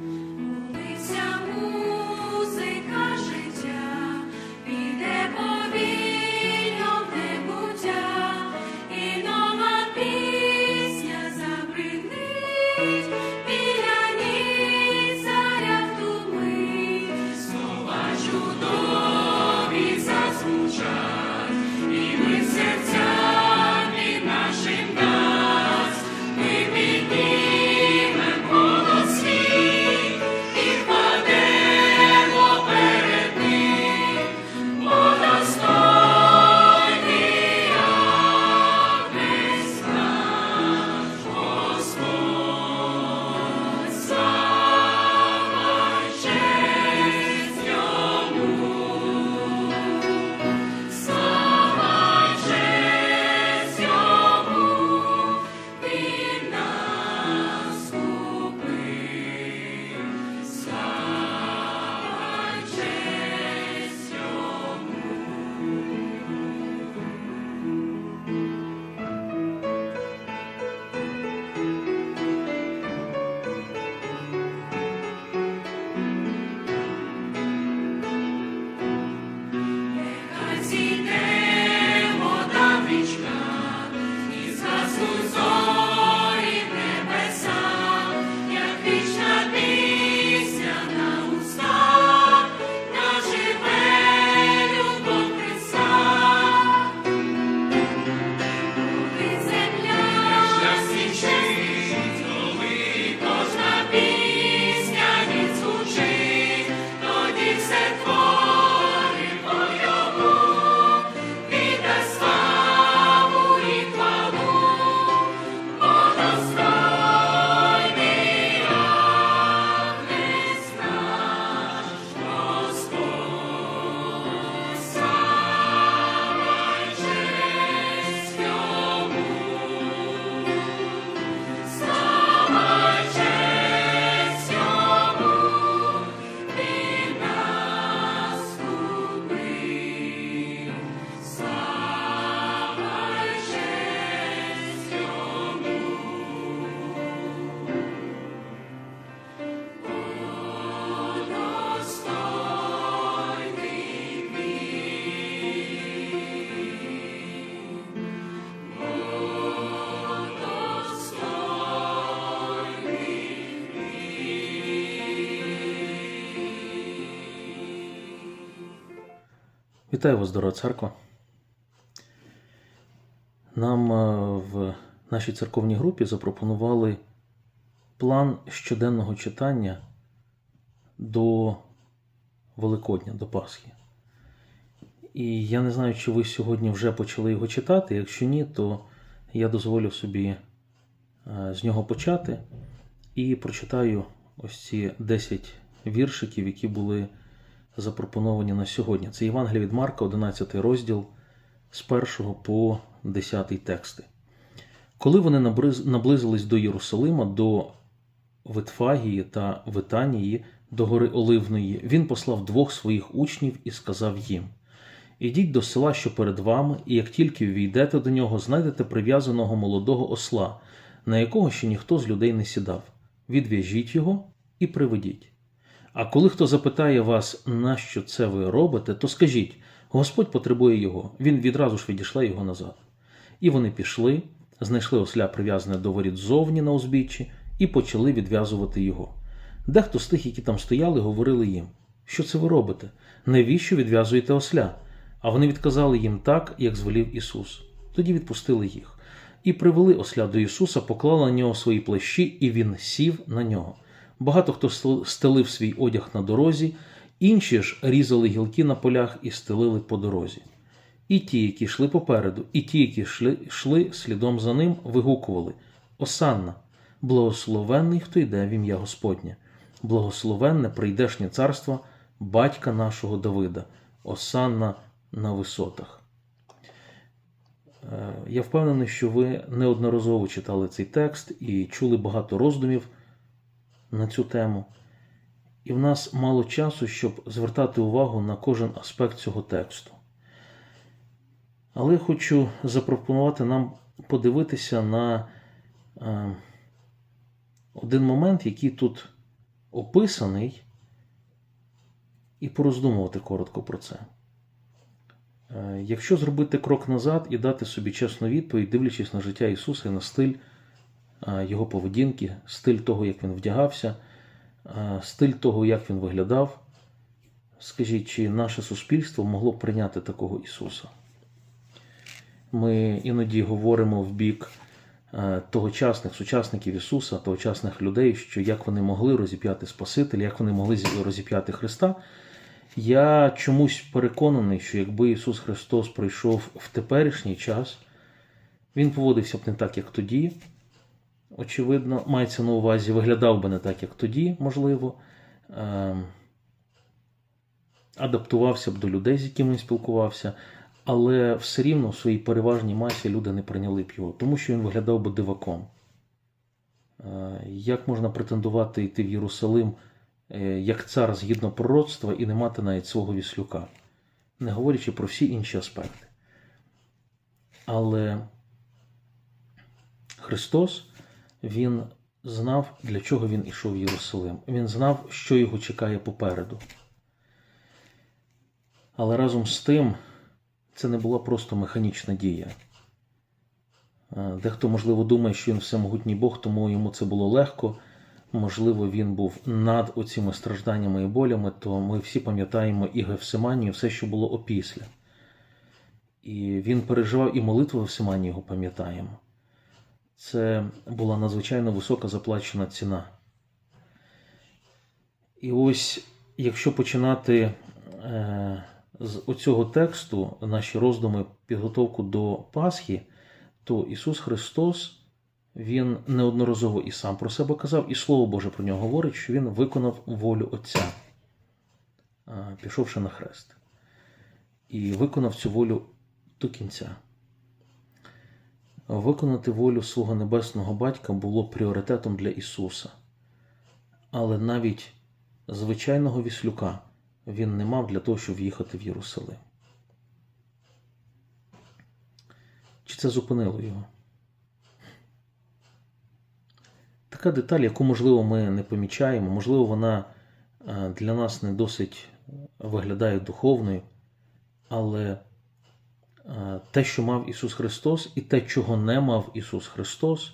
Mm-hmm. Вітаю вас, дорога церква. Нам е, в нашій церковній групі запропонували план щоденного читання до Великодня, до Пасхи. І я не знаю, чи ви сьогодні вже почали його читати. Якщо ні, то я дозволю собі е, з нього почати і прочитаю ось ці 10 віршиків, які були запропоновані на сьогодні. Це Євангелія від Марка, 11 розділ з 1 по 10 тексти. Коли вони наблизились до Єрусалима, до Витфагії та Витанії, до гори Оливної, він послав двох своїх учнів і сказав їм: Ідіть до села, що перед вами, і як тільки війдете до нього, знайдете прив'язаного молодого осла, на якого ще ніхто з людей не сідав. Відв'яжіть його і приведіть. А коли хто запитає вас, нащо це ви робите, то скажіть: Господь потребує його, він відразу ж відійшла його назад. І вони пішли, знайшли осля прив'язане до воріт зовні на узбіччі, і почали відв'язувати його. Дехто з тих, які там стояли, говорили їм: Що це ви робите? Навіщо відв'язуєте осля? А вони відказали їм так, як звелів Ісус. Тоді відпустили їх. І привели осля до Ісуса, поклали на нього свої плащі, і він сів на нього. Багато хто стелив свій одяг на дорозі, інші ж різали гілки на полях і стелили по дорозі. І ті, які йшли попереду, і ті, які йшли, йшли слідом за ним, вигукували: Осанна, благословенний, хто йде в ім'я Господнє, благословенне прийдешнє царство батька нашого Давида, Осанна на висотах. Е, Я впевнений, що ви неодноразово читали цей текст і чули багато роздумів на цю тему. І в нас мало часу, щоб звертати увагу на кожен аспект цього тексту. Але хочу запропонувати нам подивитися на е, один момент, який тут описаний і пороздумувати коротко про це. Е, Якщо зробити крок назад і дати собі чесну відповідь, дивлячись на життя Ісуса і на стиль Його поведінки, стиль того, як він вдягався, е, стиль того, як він виглядав, скажіть, чи наше суспільство могло б прийняти такого Ісуса? Ми іноді говоримо в бік е, тогочасних сучасників Ісуса, тогочасних людей, що як вони могли розіп'яти Спасителя, як вони могли розіп'яти Христа. Я чомусь переконаний, що якби Ісус Христос прийшов в теперішній час, Він поводився б не так, як тоді. Очевидно, мається на увазі, виглядав би не так, як тоді, можливо. Ем, адаптувався б до людей, з якими він спілкувався, але все рівно в своїй переважній масі люди не прийняли б його, тому що він виглядав би диваком. Е, Як можна претендувати йти в Єрусалим е, як цар згідно пророцтва і не мати навіть свого віслюка, не говорячи про всі інші аспекти. Але Христос, Він знав, для чого він ішов в Єрусалим. Він знав, що його чекає попереду. Але разом з тим це не була просто механічна дія. Е, Дехто, можливо, думає, що він всемогутній Бог, тому йому це було легко. Можливо, він був над оціми стражданнями і болями, то ми всі пам'ятаємо і Гефсиманію, все, що було опісля. І він переживав і молитву Гефсиманії його пам'ятаємо. Це була надзвичайно висока заплачена ціна. І ось, якщо починати е, з оцього тексту, наші роздуми, підготовку до Пасхи, то Ісус Христос, Він неодноразово і сам про себе казав, і Слово Боже про нього говорить, що Він виконав волю Отця, е, пішовши на хрест. І виконав цю волю до кінця. Виконати волю свого небесного батька було пріоритетом для Ісуса. Але навіть звичайного віслюка він не мав для того, щоб в'їхати в Єрусалим. Чи це зупинило його? Така деталь, яку, можливо, ми не помічаємо, можливо, вона е, для нас не досить виглядає духовною, але те, що мав Ісус Христос, і те, чого не мав Ісус Христос,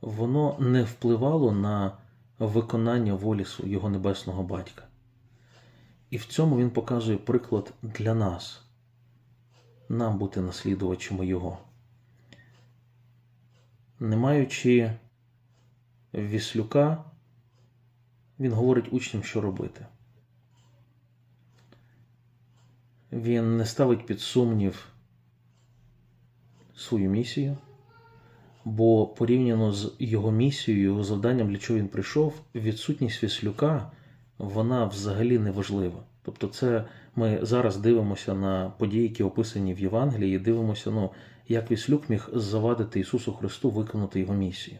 воно не впливало на виконання волі Його небесного батька. І в цьому Він показує приклад для нас, нам бути наслідувачами Його. Не маючи віслюка, він говорить учням, що робити. Він не ставить під сумнів свою місію, бо порівняно з його місією, його завданням, для чого він прийшов, відсутність віслюка вона взагалі не важлива. Тобто, це ми зараз дивимося на події, які описані в Євангелії, і дивимося, ну, як віслюк міг завадити Ісусу Христу виконати його місію.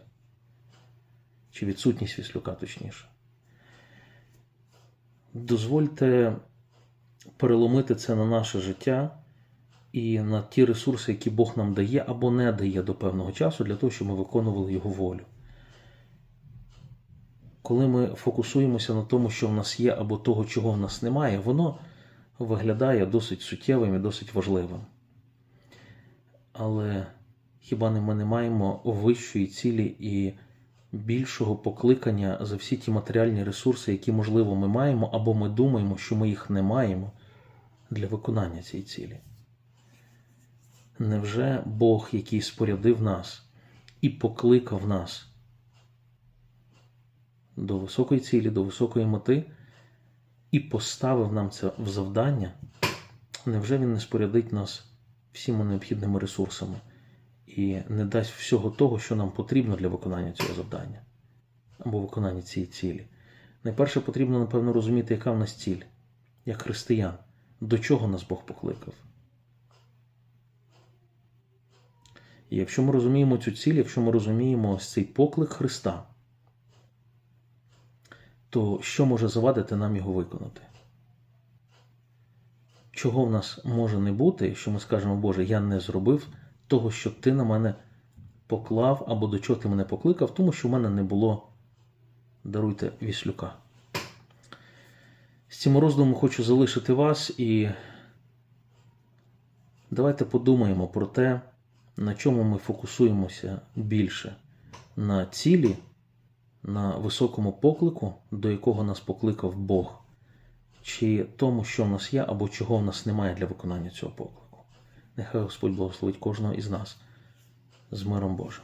Чи відсутність віслюка, точніше. Дозвольте переломити це на наше життя і на ті ресурси, які Бог нам дає або не дає до певного часу, для того, щоб ми виконували Його волю. Коли ми фокусуємося на тому, що в нас є, або того, чого в нас немає, воно виглядає досить суттєвим і досить важливим. Але хіба не ми не маємо вищої цілі і більшого покликання за всі ті матеріальні ресурси, які, можливо, ми маємо, або ми думаємо, що ми їх не маємо для виконання цієї цілі? Невже Бог, який спорядив нас і покликав нас до високої цілі, до високої мети, і поставив нам це в завдання, невже Він не спорядить нас всіма необхідними ресурсами і не дасть всього того, що нам потрібно для виконання цього завдання або виконання цієї цілі? Найперше потрібно, напевно, розуміти, яка в нас ціль, як християн, до чого нас Бог покликав. І якщо ми розуміємо цю ціль, якщо ми розуміємо ось цей поклик Христа, то що може завадити нам його виконати? Чого в нас може не бути, що ми скажемо, Боже, я не зробив того, що ти на мене поклав, або до чого ти мене покликав, тому що в мене не було, даруйте, віслюка. З цим роздумом хочу залишити вас і давайте подумаємо про те, на чому ми фокусуємося більше на цілі, на високому поклику, до якого нас покликав Бог, чи тому, що в нас є, або чого в нас немає для виконання цього поклику. Нехай Господь благословить кожного із нас з миром Божим.